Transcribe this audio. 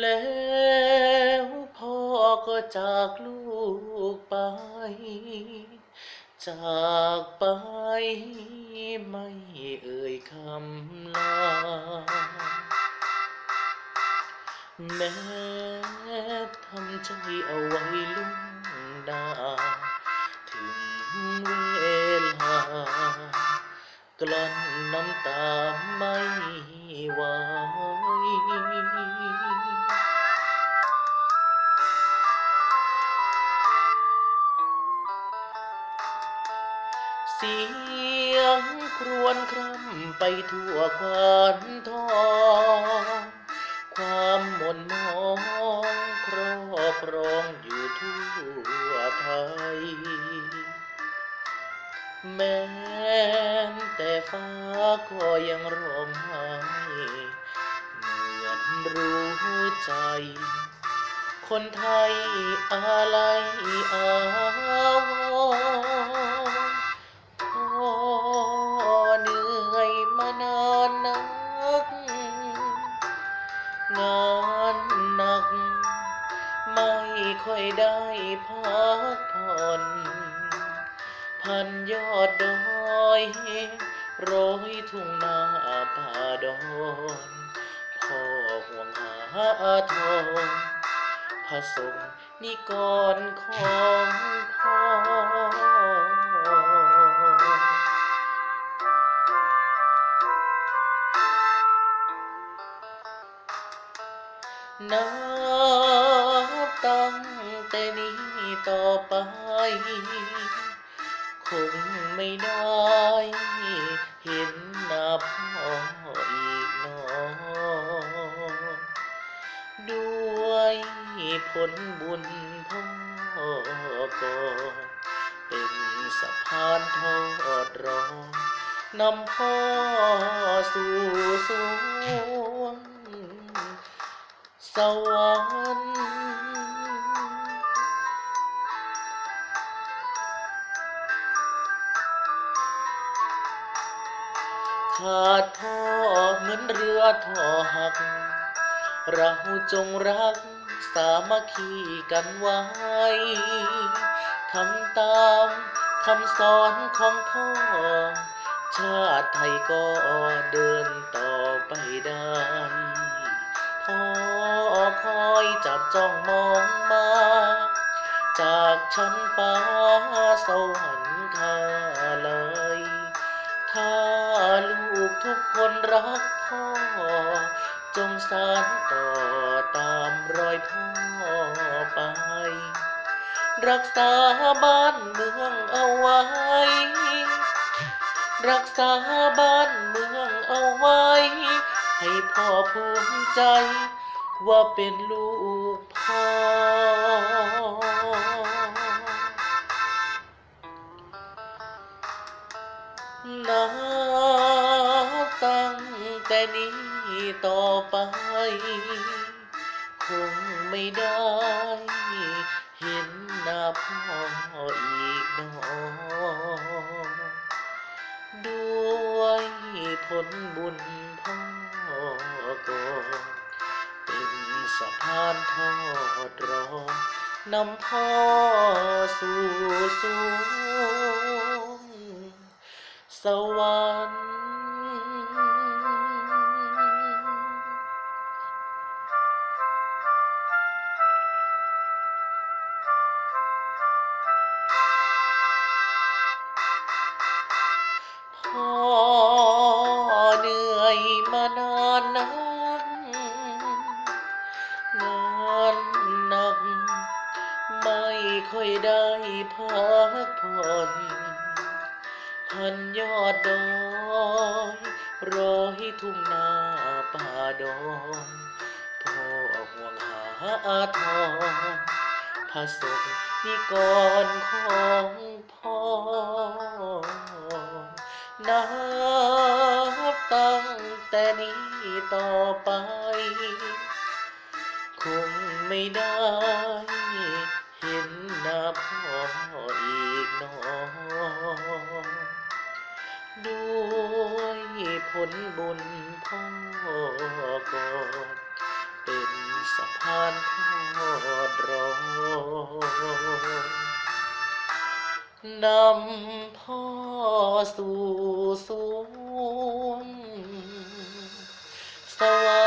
แล้วพ่อก็จากลูกไป จากไปไม่เอ่ยคำลา แม้ทำใจเอาไว้ลุ่งหน้าถึงเวลา กลั้นน้ำตาไม่ไหวเสียงครวญคร่ำไปทั่วควานทองความหม่นมองครอบครองอยู่ทั่วไทย แม้แต่ฟ้าก็ยังร้องไห้เหมือนรู้ใจ คนไทยอะไรอาวร พันยอดดอยโรยทุ่งนาป่าดอนพ่อห่วงหาทองผสมนิกรของพ่อ นับตั้งแต่นี้ต่อไป งไม่ได้เห็นหน้าพ่ออีกนอด้วยผลบุญพ่อก็เป็นสะพานทอดรอนำพ่อสู่สวงสวรรค์ ขาดพ่อเหมือนเรือท่อหัก เราจงรักสามัคคีกันไว้ทำตามคำสอนของพ่อ ชาติไทยก็เดินต่อไปได้พ่อคอยจับจ้องมองมา จากชั้นฟ้าสวรรค์ข้าเลย ถ้าลูกทุกคนรักพ่อ จงสานต่อตามรอยพ่อไป รักษาบ้านเมืองเอาไว้ รักษาบ้านเมืองเอาไว้ ให้พ่อภูมิใจ ว่าเป็นลูกพ่อ ไป คงไม่ได้ เห็นหน้าพ่ออีกนอด้วยผลบุญพ่อก็เป็นสะพานทอดรอนำพ่อสู่สวงสวรรค์ ค่อยได้พักผ่อนพันยอดดอยโรยทุ่งนาป่าดอนพ่อห่วงหาทองผสมนิกรของพ่อนับตั้งแต่นี้ต่อไป คงไม่ได้ พ่ออีกน้องด้วยผลบุญพ่อก่อนเป็นสะพานทอดรอนำพ่อสู่สูงสวรรค์